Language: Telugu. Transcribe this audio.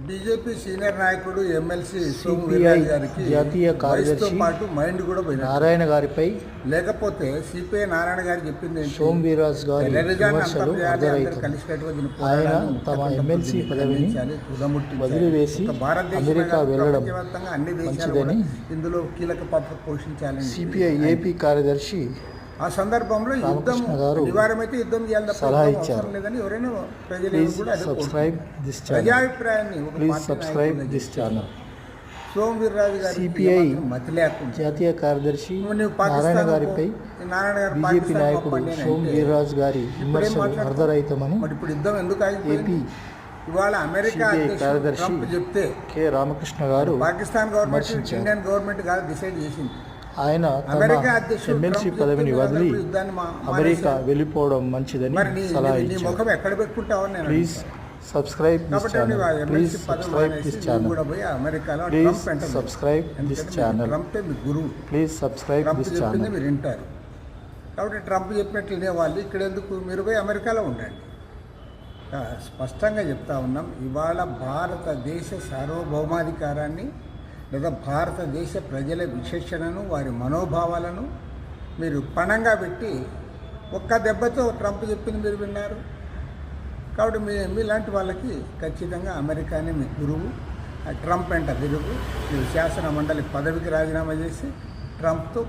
బీజేపీ సీనియర్ నాయకుడు ఎమ్మెల్సీ సిపిఐ జాతీయ కార్యదర్శి పాటు మైండ్ కూడా నారాయణ గారిపై లేకపోతే సిపిఐ నారాయణ గారు చెప్పింది? సోమ్ వీర్రాజ్ గారి విమర్శలు ఆయన తమ ఎమ్మెల్సీ పదవిని. వదిలివేసి అమెరికా వెళ్ళడం అన్ని మంచిదని ఇందులో కీలక పాత్ర పోషించాలని సిపిఐ ఏపీ కార్యదర్శి ఆ సందర్భంలో యుద్ధం గారు నివారమైతే యుద్ధం చేయాలి సలహా ఇచ్చారు. ఎవరైనా ప్రజలు కూడా subscribe. This ప్రజాభిప్రాయాన్ని please subscribe this channel Som Veerraju గారికి సిపిఐ మతి లేకుండా జాతీయ కార్యదర్శి నారాయణ గారిపై నారాయణ గారు బీజేపీ నాయకుడు సోమ్ వీర్రాజ్ గారి విమర్శలు? అర్ధరహితమని మరి ఇప్పుడు యుద్ధం ఎందుకు ఏపీ ఇవాళ అమెరికా కార్యదర్శి చెప్తే K Ramakrishna garu Pakistan government. Indian government కాదు డిసైడ్ చేసింది ఆయన ఎమ్మెల్సీ పదవిని వదిలి అమెరికా. వెళ్ళిపోవడం మంచిదని సలహా ఇచ్చారు. Please subscribe this channel please subscribe this channel please. Subscribe this channel please subscribe this channel మీరు. వింటారు. కాబట్టి ట్రంప్ చెప్పినట్లు వినేవాళ్ళు ఇక్కడ ఎందుకు? మీరు పోయి అమెరికాలో ఉండండి. స్పష్టంగా చెప్తా ఉన్నాం ఇవాళ భారతదేశ సార్వభౌమాధికారాన్ని లేదా భారతదేశ ప్రజల విశేషణను వారి మనోభావాలను మీరు పణంగా పెట్టి ఒక్క దెబ్బతో ట్రంప్ చెప్పింది మీరు విన్నారు. కాబట్టి మీ మీలాంటి వాళ్ళకి ఖచ్చితంగా అమెరికానే మీ గురువు ఆ ట్రంప్ వెంట తిరుగు. మీరు శాసన మండలి పదవికి రాజీనామా చేసి ట్రంప్తో